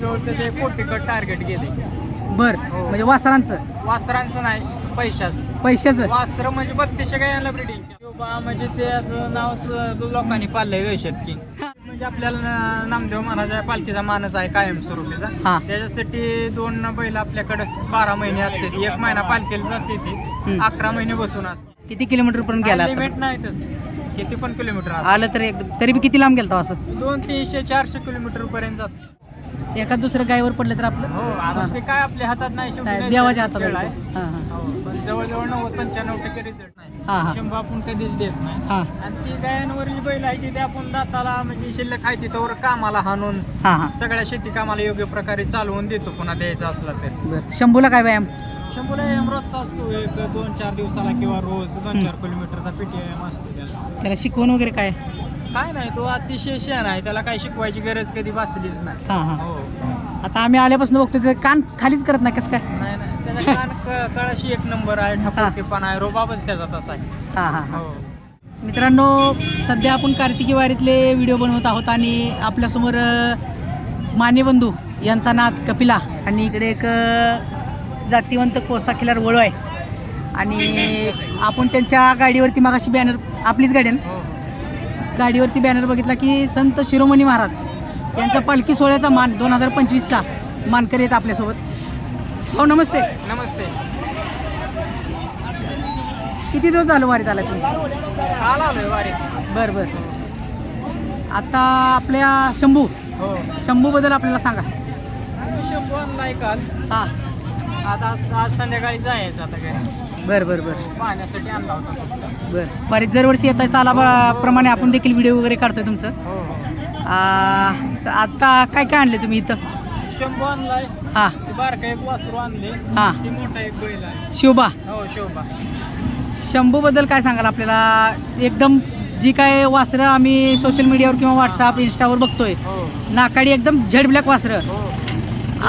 जवळजवळ त्याचे कोटी कट टार्गेट गेले. बर हो. म्हणजे वासरांचं? वासरांचं नाही पैशाचं. पैशाचं? वासर म्हणजे बत्तीसशे गायांना ब्रिडिंग किंवा म्हणजे ते असं नाव स- लोकांनी पाळलंय दहशत किंग म्हणजे आपल्याला ना- नामदेव महाराजा पालखीचा मानस आहे कायमस्वरूपीचा. हा. त्याच्यासाठी दोन बैल आपल्याकडे बारा महिने असते एक महिना पालखीला जाते ती हम्म. अकरा महिने बसून असते. किती किलोमीटर पर्यंत गेला आता? लिमिट नाही तस. किती पण किलोमीटर असतं. आलं तर एक तरी बी किती लांब गेलता असं? दोन तीनशे चारशे किलोमीटर पर्यंत जात. एखाद दुसरं गायवर पडलं तर आपलं हो आता. ते काय आपल्या हातात नाही शेवटी काय, नाही देवाच्या खेळ हातात आहे. आहे. हा, हा. हो, पण जवळजवळ नव्वद पंच्याण्णव टक्के रिझल्ट हा, हा. नाही शंभर आपण कधीच देत नाही हा आणि ती गायांवरील बैल आहे की ते आपण दाताला म्हणजे शिल्लक आहे तिथं कामाला हाणून हा हा सगळ्या शेती कामाला योग्य प्रकारे चालवून देतो पुन्हा द्यायचा असला तर बर शंभूला काय व्यायाम शंभर एम रोजचा असतो एक दोन चार दिवसाला किंवा रोज दोन. चार किलोमीटरचा पीटीएम असतो त्याला त्याला शिकवण वगैरे काय काय नाही तो अतिशय शहाण आहे. त्याला काही शिकवायची गरज कधी भासलीच नाही. हा हा. हो. आता आम्ही आल्यापासून बघतो ते कान खालीच करत नाही कसं काय? नाही नाही. त्याचा कान क- कळाशी एक नंबर आहे ठाकूरटेपणा आहे रोबाबच त्याचा तसा आहे. हा हा हा. हो. मित्रांनो सध्या आपण कार्तिकी वारीतले व्हिडिओ बनवत आहोत आणि आपल्यासमोर अ, मानेबंधू यांचा नाद कपिला आणि इकडे एक अ, जातीवंत कोसा खिलार वळू आहे. आणि आपण त्यांच्या गाडीवरती मागाशी बॅनर आपलीच गाडी आहे ना? हो. गाडीवरती बॅनर बघितला की संत शिरोमणी महाराज यांचा पालखी सोहळ्याचा मान दोन हजार पंचवीसचा मानकरी आहेत आपल्यासोबत. हो नमस्ते. नमस्ते. किती दिवस झालं वारीत आला तुम्ही? वारीत. बरं बरं. आता आपल्या शंभू. हो. शंभूबद्दल आपल्याला सांगा. शंभू आणलाय काल. हां. आता आज संध्याकाळी जायचं आता घरी. बरं बरं बरं. पाहण्यासाठी आणला होता फक्त. बरं. वारीत दरवर्षी येत आहे साला प्रमाणे आपण देखील व्हिडिओ वगैरे काढतोय तुमचं. हो हो. आ, स- आता काय काय आणले तुम्ही इथं? शंभू आणलाय. हां. ते बारका एक वासरू आणले. हां. ती मोठा एक बैल आहे. शिवबा हो शोभा. शंभूबद्दल काय सांगाल आपल्याला? एकदम जी काय वासरं आम्ही सोशल मीडियावर किंवा व्हॉट्सअप इंस्टावर बघतोय हो. नाकाडी एकदम झेड ब्लॅक वासरं. हो.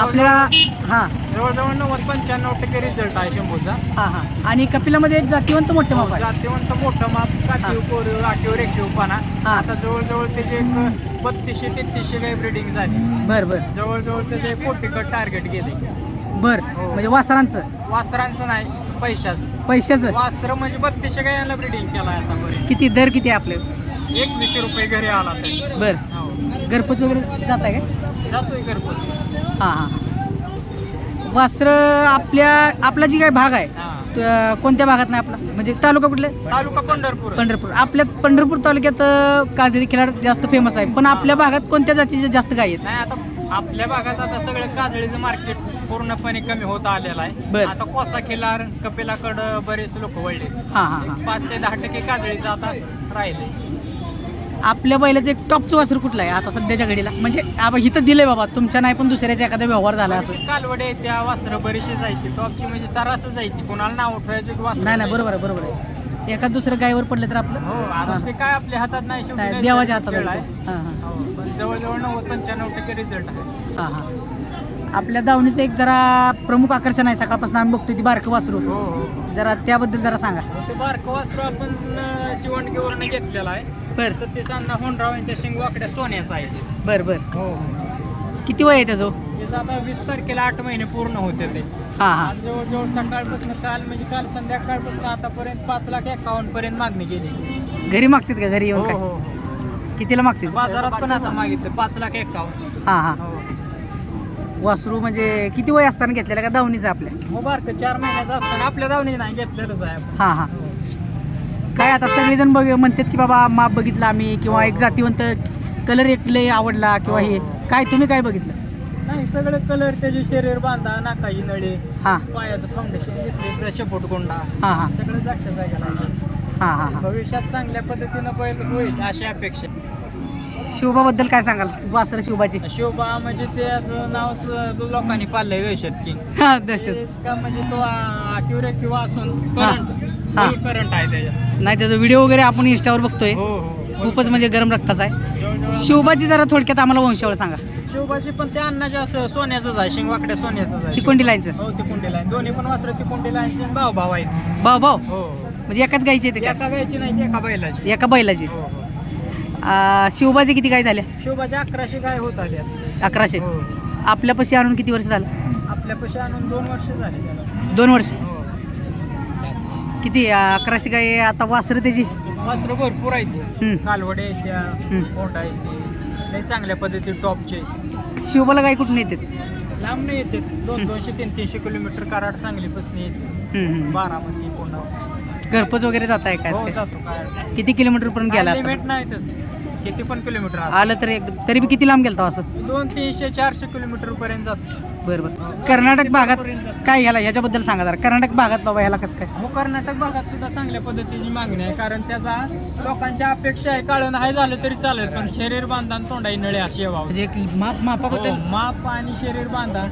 आपल्याला हां. जवळजवळ नव्वद पंच्याण्णव टक्के रिझल्ट आहे शंभूचा. हां हां. आणि कपिलामध्ये एक जातीवंत मोठे माप आहे. जातीवंत मोठं माप काठीव कोरीव राखीव रेखीव पाना. हा. आता जवळजवळ त्याचे एक बत्तीसशे तेहतीसशे काही ब्रिडिंग झाली. बरं बरं. जवळजवळ त्याचे कोटी कट टार्गेट गेले. बरं. हो. म्हणजे वासरांचं? वासरांचं नाही पैशाचं. पैशाचं? वासर म्हणजे बत्तीसशे गायांना ब्रिडिंग केला आहे आतापर्यंत किती? दर किती आहे आपले? एकवीसशे रुपये घरी आला तर. बरं. हो. घरपोच वगैरे जात आहे का? जातोय घरपोच. हां हां. वासरं आपल्या आपला जी काही भाग आहे त- कोणत्या भागात नाही आपला? म्हणजे तालुका कुठले तालुका पंढरपूर. पंढरपूर. आपल्या पंढरपूर तालुक्यात अ, काजळी खिलार जास्त फेमस आहे. पण आपल्या भागात कोणत्या जातीचे जास्त गाय आहेत? नाही आता आपल्या भागात आता सगळं काजळीचं मार्केट पूर्णपणे कमी होत आलेलं आहे. बर. आता कोसा खिलार कपिलाकडं बरेच लोक वळले. हां हां हां. पाच ते दहा टक्के काजळीचं आता राहिले आपल्या बैलाचं एक टॉपचं वासरू कुठलं आहे आता सध्याच्या घडीला? म्हणजे आपण इथं दिलंय बाबा तुमच्या नाही पण दुसऱ्याचा एखादा व्यवहार झाला असं. कालवडे त्या वासरं बरीचशी जायची टॉपची म्हणजे सरासच जायची कोणाला नाव उठवायचं वासर नाही नाही बरोबर आहे बरोबर आहे. एखाद दुसरं गायवर पडलं तर आपलं? हो आता. ते काय आपल्या हातात नाही शेवटी नाही, नाही देवाच्या हातात खेळ आहे. आहे. हां हां. हो, पण जवळजवळ नव्वद पंच्याण्णव टक्के रिझल्ट आहे. हां हां. आपल्या दावणीचं एक जरा प्रमुख आकर्षण आहे. सकाळपासून आम्ही बघतोय ती बारकं वासरू. हो हो. हो. जरा त्याबद्दल जरा सांगा. ते बारकं वासरू आपण अं, शिवणकीवरनं घेतलेला आहे. बर. सतीश अण्णा होंडराव यांच्या शिंगवाकड्या सोन्याचा आहे. बर बर. हो किती वय आहे त्याचं? त्याचं आता वीस तारखेला आठ महिने पूर्ण होते ते. हां हां. आज जवळजवळ सकाळपासून काल म्हणजे काल संध्याकाळपासून आतापर्यंत पाच लाख एकावन्न पर्यंत मागणी केली. घरी मागतात का? घरी हो येऊन काय? हो कितीला मागतात बाजारात पण आता मागितलं पाच लाख एकावन्न. हां हां. हो. वासरू म्हणजे किती वय असताना घेतलेलं का दावणीचं आपल्या? हो बारकं चार महिन्याचं असताना आपल्या दावणी नाही घेतलेलंच आहे आपण. हां. हां. काय आता सगळेजण बघ म्हणतात की बाबा माप बघितलं आम्ही किंवा एक जातीवंत कलर एक लय आवडला किंवा हे. काय तुम्ही काय बघितलं? नाही सगळे कलर त्याचे शरीर बांधा नाकाची नळी हां. पायाचं फाउंडेशन घेतले शपोट गोंडा हां हां. सगळं जागच्या जागेला. हां हां हां. भविष्यात चांगल्या पद्धतीनं बैल होईल अशी अपेक्षा शिवबाबद्दल काय सांगाल? वासर शिवबाची शोभा म्हणजे त्याचं नाव स- लोकांनी पाळलंय दहशत किंग हां दहशत. ते का म्हणजे तो अॅक्युरेट किंवा असून हा. करंट हा. करंट आहे त्याच्यात. नाही त्याचा व्हिडिओ वगैरे आपण इंस्टावर बघतोय. हो हो. खूपच म्हणजे गरम रक्ताचा आहे. जवळजवळ शिवबाची जरा थोडक्यात आम्हाला वंशावळ सांगा. शिवबाची पण त्या अन्नाच्या असं सोन्याचंच आहे शिंगवाकड्या सोन्याचंच आहे. तिकोंडी लाईनचं. हो तिकुंडी लाईन. दोन्ही पण वासरं तिकुंडी लाईनचे आणि भाऊ भाऊ आहेत. भाऊ भाऊ हो. म्हणजे एकाच गायची येते एका गायची नाही ती एका बैलाची. का एका बैलाची. हो हो. आ, शिवबाची किती गाय झाल्या? शिवबाच्या अकराशे गाय होत आल्या अकराशे. हो. आपल्यापाशी आणून किती वर्ष झालं? आपल्या पैसे आणून दोन वर्ष झाले त्याला. दोन वर्ष. हो. किती अकराशे गाय आता वासरं त्याची? वस्त्र भरपूर आहेत. हम्म. कालवडे आहेत त्या हम्म. कोंडा आहेत ते. लय चांगल्या पद्धती टॉपचे शिवबाला गाय कुठून येतात? लांब नाही येते दोन दोनशे तीन तीनशे किलोमीटर कराड सांगलीपासून येते बारामती. घरपोच वगैरे जात आहे काय हो काय? जातो. काय अडचण. किती किलोमीटर पर्यंत गेला आता? लिमिट नाही तस. किती पण किलोमीटर. आलं तर एक तरी बी किती लांब गेलता असं? दोन तीनशे चारशे किलोमीटर पर्यंत जातो. बरं बरं. कर्नाटक भागात काय ह्याला ह्याच्याबद्दल सांगा जरा. कर्नाटक भागात बाबा ह्याला कसं काय? हो कर्नाटक भागात सुद्धा चांगल्या पद्धतीची मागणी आहे. कारण त्याचा लोकांच्या अपेक्षा आहे. काळं नाही झालं तरी चालेल पण शरीर बांधा आणि तोंडाई नळे अशी व्हावं म्हणजे एक माप मापाबद्दल? हो, माप आणि शरीर बांधा.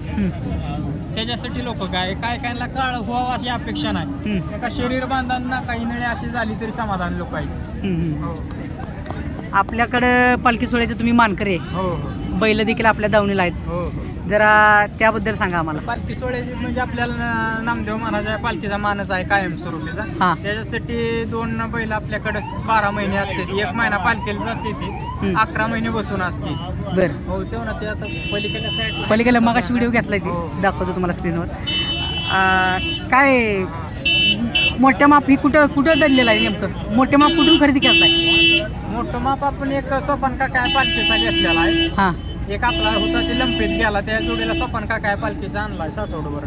त्याच्यासाठी लोक काय? काय कायला काळ व्हावं अशी अपेक्षा नाही. एका शरीर बांधांना काही नळे अशी झाली तरी समाधान लोक आहेत. हम्म, हो. आपल्याकडं पालखी सोहळ्याचे तुम्ही मानकरी आहे. हो हो. बैल देखील आपल्या दावणीला आहेत. हो हो. जरा त्याबद्दल सांगा आम्हाला. पालखी सोहळ्याची म्हणजे आपल्याला नामदेव महाराजा पालखीचा मानच आहे कायमस्वरूपीचा. हा. त्याच्यासाठी दोन बैल आपल्याकडे बारा महिने असतात. एक महिना पालखीला जाते ती हम्म. अकरा महिने बसून असते. बरं. हो तेव्हा ना ते आता पलीकडल्या साईडला पलीकडे मग अशी व्हिडिओ घेतलाय हो. ती दाखवतो तुम्हाला स्क्रीनवर काय मोठ्या माप ही कुठं कुठं दडलेलं आहे नेमकं? मोठ्या माप कुठून खरेदी करताय मोठं माप आपण एक सोपान काका पालखीचा घेतलेला आहे. हां. एक आपला होता ते लंपीत गेला त्या जोडीला सोपान काका पालखीचा आणलाय सासवडवर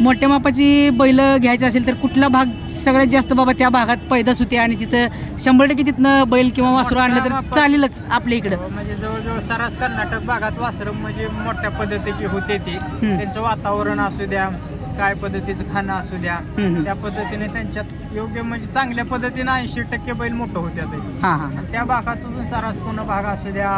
मोठ्या मापाची बैल घ्यायची असेल तर कुठला भाग सगळ्यात जास्त बाबा त्या भागात पैदास होते आणि तिथं शंभर टक्के तिथनं बैल किंवा वासरू आणलं तर चालेलच आपल्या इकडं. म्हणजे जवळजवळ सरास कर्नाटक भागात वासरं म्हणजे मोठ्या पद्धतीची होते ती. त्यांचं वातावरण असू द्या काय पद्धतीचं खाणं असू द्या हम्म. त्या पद्धतीने त्यांच्यात योग्य म्हणजे चांगल्या पद्धतीने ऐंशी टक्के बैल मोठं होत्या ते. हां हां त्या भागातून सरास पूर्ण भाग असू द्या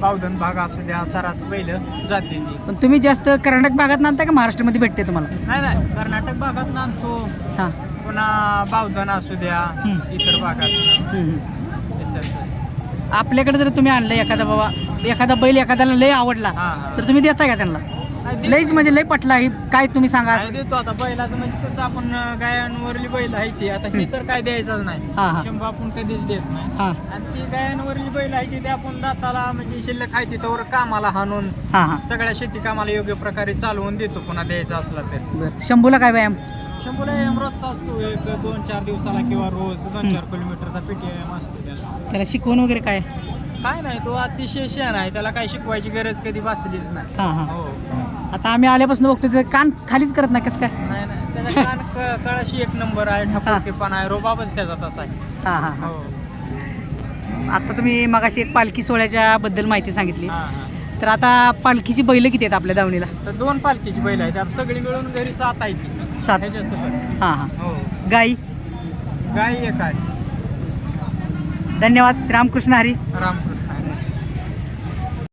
बावधन भाग असू द्या सरास बैल जाते पण तुम्ही जास्त कर्नाटक भागात नांदता का महाराष्ट्रामध्ये भेटते तुम्हाला? नाही नाही कर्नाटक भागात नांदतो. हां. पुन्हा बावधन असू द्या हम्म. इतर भागात. हम्म, हम्म. आपल्याकडे जर तुम्ही आणलं एखादा बाबा एखादा बैल एखाद्याला लय आवडला हा, हा. तर तुम्ही देता का त्यांना? लयच म्हणजे लय पटला ही काय तुम्ही सांगा काय देतो आता? बैलाचं म्हणजे कसं आपण अं, गायांवरली बैल आहे ती. आता ही तर काय द्यायचंच नाही. हा शंभर आपण कधीच देत नाही. हा. आणि ती गायांवरली बैल आहे ती ते आपण दाताला म्हणजे शिल्लक आहे तिथं कामाला हाणून हा हा. सगळ्या शेती कामाला योग्य प्रकारे चालवून देतो. पुन्हा द्यायचा असला तर. बरं. शंभूला काय व्यायाम? शंभर एम रोजचा असतो. एक दोन चार दिवसाला किंवा रोज दोन चार किलोमीटरचा पीटीएम असतो त्याला त्याला शिकवण वगैरे काय? काय नाही तो अतिशय शहाणा आहे. त्याला काही शिकवायची गरज कधी भासलीच नाही. हा हा. हो. आता आम्ही आल्यापासून बघतो ते कान खालीच करत नाही कसं काय? नाही नाही. त्याचा कान क- कळाशी एक नंबर आहे ठाकूरकीपणा आहे रोबाबच त्याचा तसा आहे. हा हा हा. हो. आता तुम्ही मगाशी एक पालखी सोहळ्याच्या बद्दल माहिती सांगितली. हा हा. तर आता पालखीची बैल किती आहेत आपल्या दावणीला? तर दोन पालखीची बैल आहेत. आता सगळी मिळून घरी सात आहे ती सात. ह्याच्यासकट. हा हा. हो. गाई? गाय एक आहे. धन्यवाद. रामकृष्ण हरी. रामकृष्ण.